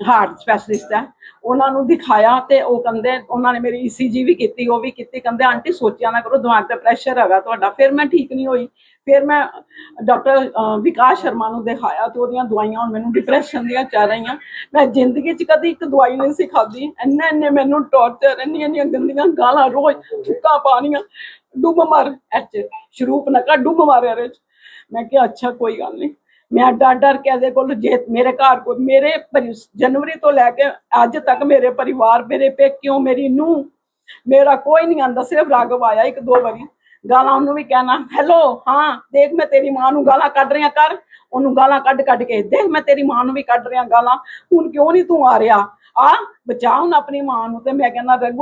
Heart specialist ਹੈ। ਉਹਨਾਂ ਨੂੰ ਦਿਖਾਇਆ ਤੇ ਉਹ ਕਹਿੰਦੇ, ਉਹਨਾਂ ਨੇ ਮੇਰੀ ਈਸੀਜੀ ਵੀ ਕੀਤੀ, ਉਹ ਵੀ ਕੀਤੀ। ਕਹਿੰਦੇ, ਆਂਟੀ, ਸੋਚਿਆ ਨਾ ਕਰੋ, ਦਿਮਾਗ ਤੇ ਪ੍ਰੈਸ਼ਰ ਹੈਗਾ ਤੁਹਾਡਾ। ਫਿਰ ਮੈਂ ਠੀਕ ਨਹੀਂ ਹੋਈ। ਫਿਰ ਮੈਂ ਡਾਕਟਰ ਵਿਕਾਸ ਸ਼ਰਮਾ ਨੂੰ ਦਿਖਾਇਆ ਤੇ ਉਹਦੀਆਂ ਦਵਾਈਆਂ, ਹੁਣ ਮੈਨੂੰ ਡਿਪਰੈਸ਼ਨ ਦੀਆਂ ਚੱਲ ਰਹੀਆਂ। ਮੈਂ ਜ਼ਿੰਦਗੀ 'ਚ ਕਦੀ ਇੱਕ ਦਵਾਈ ਨਹੀਂ ਸੀ ਖਾਦੀ ਇੰਨੇ ਇੰਨੇ ਮੈਨੂੰ ਟੌਰਚਰ ਇੰਨੀਆਂ ਇੰਨੀਆਂ ਗੰਦੀਆਂ ਗਾਲਾਂ, ਰੋਜ਼ ਥੁੱਕਾਂ ਪਾਣੀਆਂ। ਡੁੱਬ ਮਰ, ਐਚ, ਸ਼ਰੂਪ ਨਾ ਨਕਾ ਡੁੱਬ ਮਾਰਿਆ ਰੇ ਮੈਂ ਕਿਹਾ, ਅੱਛਾ, ਕੋਈ ਗੱਲ ਨਹੀਂ। ਮੈਂ ਡਰ ਡਰ ਕੇ ਇਹਦੇ ਕੋਲ ਜੇ ਮੇਰੇ ਘਰ ਕੋਲ ਮੇਰੇ ਜਨਵਰੀ ਤੋਂ ਲੈ ਕੇ ਅੱਜ ਤੱਕ ਮੇਰੇ ਪਰਿਵਾਰ, ਮੇਰੇ ਪੇਕਿਓ, ਮੇਰੀ ਨੂੰ ਮੇਰਾ ਕੋਈ ਨਹੀਂ ਆਂਦਾ, ਸਿਰਫ ਰਾਘਵ ਆਇਆ ਇੱਕ ਦੋ ਵਾਰੀ। ਗਾਲਾਂ ਉਹਨੂੰ ਵੀ ਕਹਿਣਾ ਹੈਲੋ ਹਾਂ, ਦੇਖ ਮੈਂ ਤੇਰੀ ਮਾਂ ਨੂੰ ਗਾਲਾਂ ਕੱਢ ਰਿਆਂ ਕਰ। ਉਹਨੂੰ ਗਾਲਾਂ ਕੱਢ ਕੱਢ ਕੇ, ਦੇਖ ਮੈਂ ਤੇਰੀ ਮਾਂ ਨੂੰ ਵੀ ਕੱਢ ਰਿਆਂ ਗਾਲਾਂ, ਹੁਣ ਕਿਉਂ ਨਹੀਂ ਤੂੰ ਆ ਰਿਹਾ? ਆ, ਬਚਾ ਹੁਣ ਆਪਣੀ ਮਾਂ ਨੂੰ। ਤੇ ਮੈਂ ਕਹਿੰਦਾ ਰਘੂ